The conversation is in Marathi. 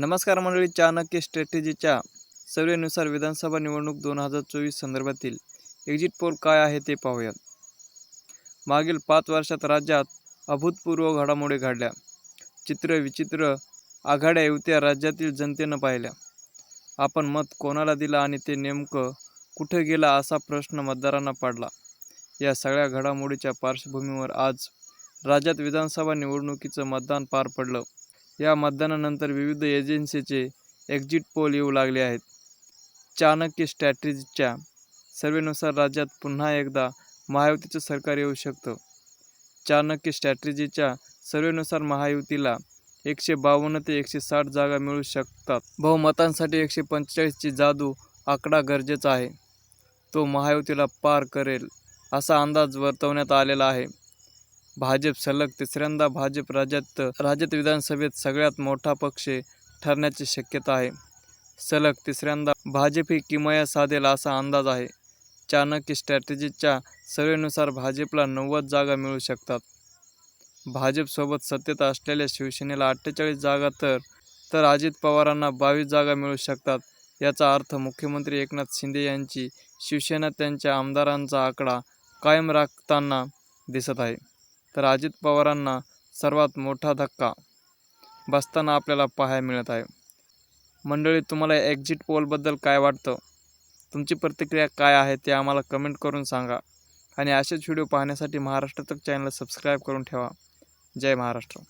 नमस्कार मंडळी चाणक्य स्ट्रॅटेजीच्या सर्वेनुसार विधानसभा निवडणूक दोन हजार चोवीस संदर्भातील एक्झिट पोल काय आहे ते पाहूयात. मागील पाच वर्षात राज्यात अभूतपूर्व घडामोडी घडल्या. चित्र विचित्र आघाड्या युत्या राज्यातील जनतेनं पाहिल्या. आपण मत कोणाला दिलं आणि ते नेमकं कुठं गेलं असा प्रश्न मतदारांना पडला. या सगळ्या घडामोडीच्या पार्श्वभूमीवर आज राज्यात विधानसभा निवडणुकीचं मतदान पार पडलं. या मतदानानंतर विविध एजन्सीचे एक्झिट पोल येऊ लागले आहेत. चाणक्य स्ट्रॅटेजीच्या सर्वेनुसार राज्यात पुन्हा एकदा महायुतीचं सरकार येऊ शकतं. चाणक्य स्ट्रॅटेजीच्या सर्वेनुसार महायुतीला एकशे बावन्न ते एकशे साठ जागा मिळू शकतात. बहुमतांसाठी एकशे पंचेचाळीसची जादू आकडा गरजेचा आहे. तो महायुतीला पार करेल असा अंदाज वर्तवण्यात आलेला आहे. भाजप सलग तिसऱ्यांदा भाजप राज्यात राज्यात विधानसभेत सगळ्यात मोठा पक्ष ठरण्याची शक्यता आहे. सलग तिसऱ्यांदा भाजप ही किमया साधेल असा अंदाज आहे. चाणक्य स्ट्रॅटेजीच्या सवयीनुसार भाजपला नव्वद जागा मिळू शकतात. भाजपसोबत सत्तेत असलेल्या शिवसेनेला अठ्ठेचाळीस जागा तर तर अजित पवारांना बावीस जागा मिळू शकतात याचा अर्थ मुख्यमंत्री एकनाथ शिंदे यांची शिवसेना त्यांच्या आमदारांचा आकडा कायम राखताना दिसत आहे. तर अजित पवारांना सर्वात मोठा धक्का बसताना आपल्याला पाहायला मिळत आहे. मंडळी तुम्हाला एक्झिट पोलबद्दल काय वाटतं? तुमची प्रतिक्रिया काय आहे ते आम्हाला कमेंट करून सांगा. आणि असेच व्हिडिओ पाहण्यासाठी महाराष्ट्र तक चॅनल सबस्क्राईब करून ठेवा. जय महाराष्ट्र.